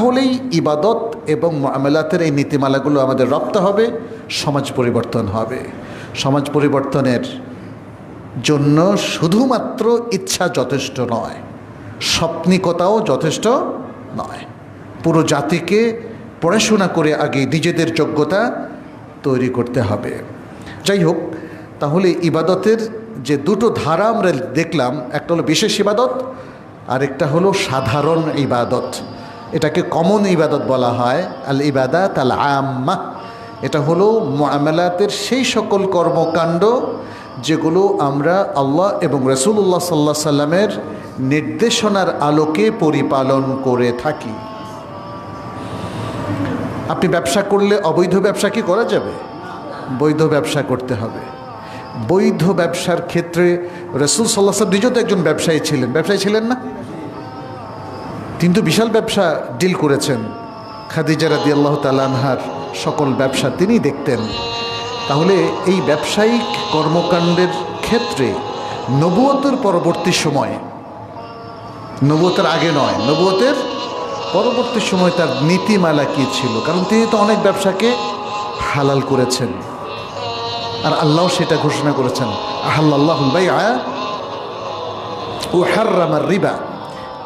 তাহলেই ইবাদত এবং মামলাতের এই নীতিমালাগুলো আমাদের রপ্ত হবে, সমাজ পরিবর্তন হবে। সমাজ পরিবর্তনের জন্য শুধুমাত্র ইচ্ছা যথেষ্ট নয়, স্বপ্নিকতাও যথেষ্ট নয়। পুরো জাতিকে পড়াশোনা করে আগে নিজেদের যোগ্যতা তৈরি করতে হবে। যাই হোক, তাহলে ইবাদতের যে দুটো ধারা আমরা দেখলাম, একটা হলো বিশেষ ইবাদত, আরেকটা হলো সাধারণ ইবাদত। এটাকে কমন ইবাদত বলা হয় আল ইবাদাত আল আম্মা এটা হলো মামলাতের সেই সকল কর্মকাণ্ড যেগুলো আমরা আল্লাহ এবং রসুল্লাহ সাল্লাহ সাল্লামের নির্দেশনার আলোকে পরিপালন করে থাকি। আপনি ব্যবসা করলে অবৈধ ব্যবসা কি করা যাবে? বৈধ ব্যবসা করতে হবে। বৈধ ব্যবসার ক্ষেত্রে রসুল সাল্লাহ সাল্লাম নিজেও তো একজন ব্যবসায়ী ছিলেন। ব্যবসায়ী ছিলেন না? কিন্তু বিশাল ব্যবসা ডিল করেছেন। খাদিজা রাদি আল্লাহ তালানহার সকল ব্যবসা তিনি দেখতেন। তাহলে এই ব্যবসায়িক কর্মকাণ্ডের ক্ষেত্রে নবুয়তের পরবর্তী সময়ে, নবুয়তের আগে নয়, নবুয়তের পরবর্তী সময় তার নীতিমালা কী ছিল? কারণ তিনি তো অনেক ব্যবসাকে হালাল করেছেন। আর আল্লাহ সেটা ঘোষণা করেছেন আহাল্লাহ বাই আয়া ও হার্রামার রিবা।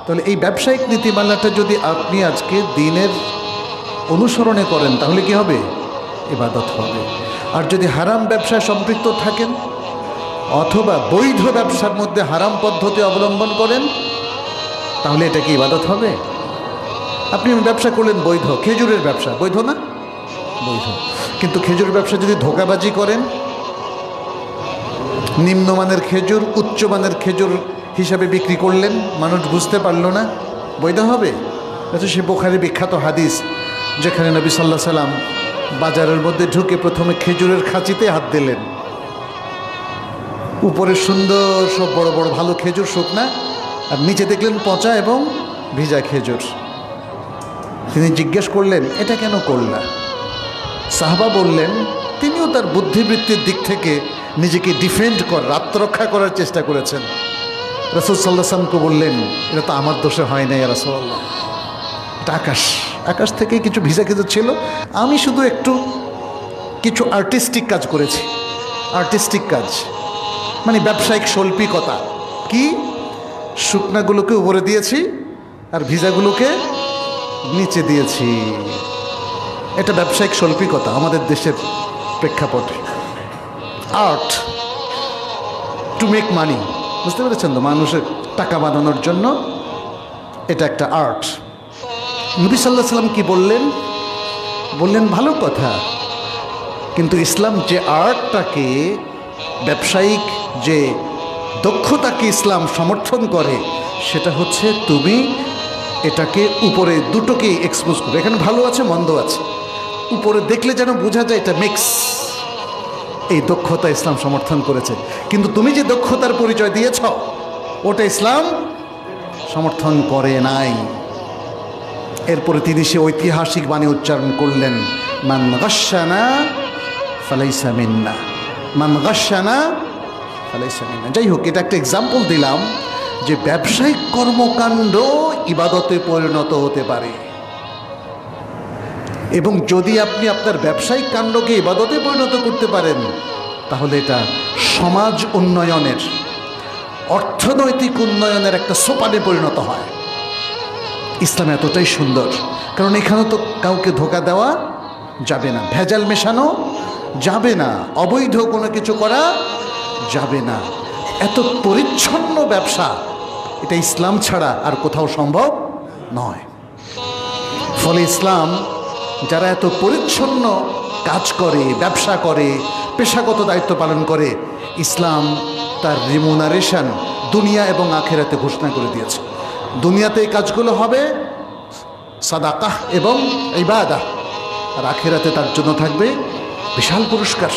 তাহলে এই ব্যবসায়িক নীতিমালাটা যদি আপনি আজকে দিনের অনুসরণে করেন, তাহলে কি হবে? ইবাদত হবে। আর যদি হারাম ব্যবসায় সম্পৃক্ত থাকেন, অথবা বৈধ ব্যবসার মধ্যে হারাম পদ্ধতি অবলম্বন করেন, তাহলে এটা কি ইবাদত হবে? আপনি ব্যবসা করলেন বৈধ, খেজুরের ব্যবসা, বৈধ না? বৈধ। কিন্তু খেজুর ব্যবসা যদি ধোকাবাজি করেন, নিম্নমানের খেজুর, উচ্চমানের খেজুর হিসাবে বিক্রি করলেন, মানুষ বুঝতে পারল না। বৈধ হবে? এটা সে বোখারি বিখ্যাত হাদিস, যেখানে নবী সাল্লাহ সাল্লাম বাজারের মধ্যে ঢুকে প্রথমে খেজুরের খাঁচিতে হাত দিলেন। উপরে সুন্দর সব বড় বড় ভালো খেজুর শুকনা আর নিচে দেখলেন পচা এবং ভিজা খেজুর। তিনি জিজ্ঞেস করলেন, এটা কেন করলা? সাহবা বললেন, তিনিও তার বুদ্ধিবৃত্তির দিক থেকে নিজেকে ডিফেন্ড কর, আত্মরক্ষা করার চেষ্টা করেছেন। রসুল সাল্লাহ সাল্লামকে বললেন, এটা তো আমার দোষে হয় নাই রসল্লাহ এটা আকাশ। আকাশ থেকে কিছু ভিজা কিছু ছিল। আমি শুধু একটু কিছু আর্টিস্টিক কাজ করেছি। আর্টিস্টিক কাজ। মানে ব্যবসায়িক শৈল্পিকতা। কি? শুকনাগুলোকে উপরে দিয়েছি আর ভিজাগুলোকে নিচে দিয়েছি। এটা ব্যবসায়িক শৈল্পিকতা আমাদের দেশের প্রেক্ষাপটে। আর্ট টু মেক মানি বুঝতে পেরেছেন তো? মানুষের টাকা বানানোর জন্য এটা একটা আর্ট নবী সাল্লাহ সাল্লাম কি বললেন? বললেন, ভালো কথা। কিন্তু ইসলাম যে আর্টটাকে, ব্যবসায়িক যে দক্ষতাকে ইসলাম সমর্থন করে, সেটা হচ্ছে তুমি এটাকে উপরে দুটোকে এক্সপোজ করবে এখানে ভালো আছে, মন্দ আছে। উপরে দেখলে যেন বোঝা যায় এটা মিক্স এই দক্ষতা ইসলাম সমর্থন করেছে। কিন্তু তুমি যে দক্ষতার পরিচয় দিয়েছ, ওটা ইসলাম সমর্থন করে নাই। এরপরে তিনি সে ঐতিহাসিক বাণী উচ্চারণ করলেন, মান গাসানা ফালাইসা মিন্না। মান গাসানা ফালাইসা মিন্না। যাই হোক, এটা একটা এক্সাম্পল দিলাম যে ব্যবসায়িক কর্মকাণ্ড ইবাদতে পরিণত হতে পারে। এবং যদি আপনি আপনার ব্যবসায়িক কাণ্ডকে ইবাদতে পরিণত করতে পারেন, তাহলে এটা সমাজ উন্নয়নের, অর্থনৈতিক উন্নয়নের একটা সোপানে পরিণত হয়। ইসলাম এতটাই সুন্দর, কারণ এখানে তো কাউকে ধোকা দেওয়া যাবে না, ভেজাল মেশানো যাবে না, অবৈধ কোনো কিছু করা যাবে না। এত পরিচ্ছন্ন ব্যবসা, এটা ইসলাম ছাড়া আর কোথাও সম্ভব নয়। ফলে ইসলাম যারা এত পরিচ্ছন্ন কাজ করে, ব্যবসা করে, পেশাগত দায়িত্ব পালন করে, ইসলাম তার রিমুনারেশন দুনিয়া এবং আখেরাতে ঘোষণা করে দিয়েছে। দুনিয়াতে এই কাজগুলো হবে সাদাকাহ এবং ইবাদা আর আখেরাতে তার জন্য থাকবে বিশাল পুরস্কার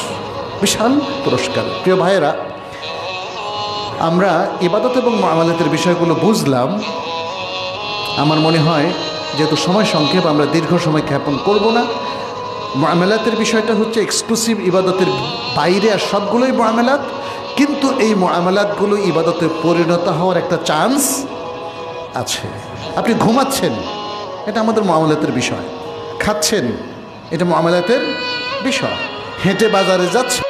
বিশাল পুরস্কার। প্রিয় ভাইয়েরা, আমরা ইবাদত এবং আমাদের বিষয়গুলো বুঝলাম। আমার মনে হয় যেহেতু সময় সংক্ষেপ, আমরা দীর্ঘ সময় খ্যাপন করব না। মামেলাতের বিষয়টা হচ্ছে এক্সক্লুসিভ ইবাদতের বাইরে আর সবগুলোই মামেলাত কিন্তু এই মামেলাতগুলো ইবাদতে পরিণত হওয়ার একটা চান্স আছে। আপনি ঘুমাচ্ছেন, এটা আমাদের মামলাতের বিষয়। খাচ্ছেন, এটা মামলাতের বিষয়। হেঁটে বাজারে যাচ্ছে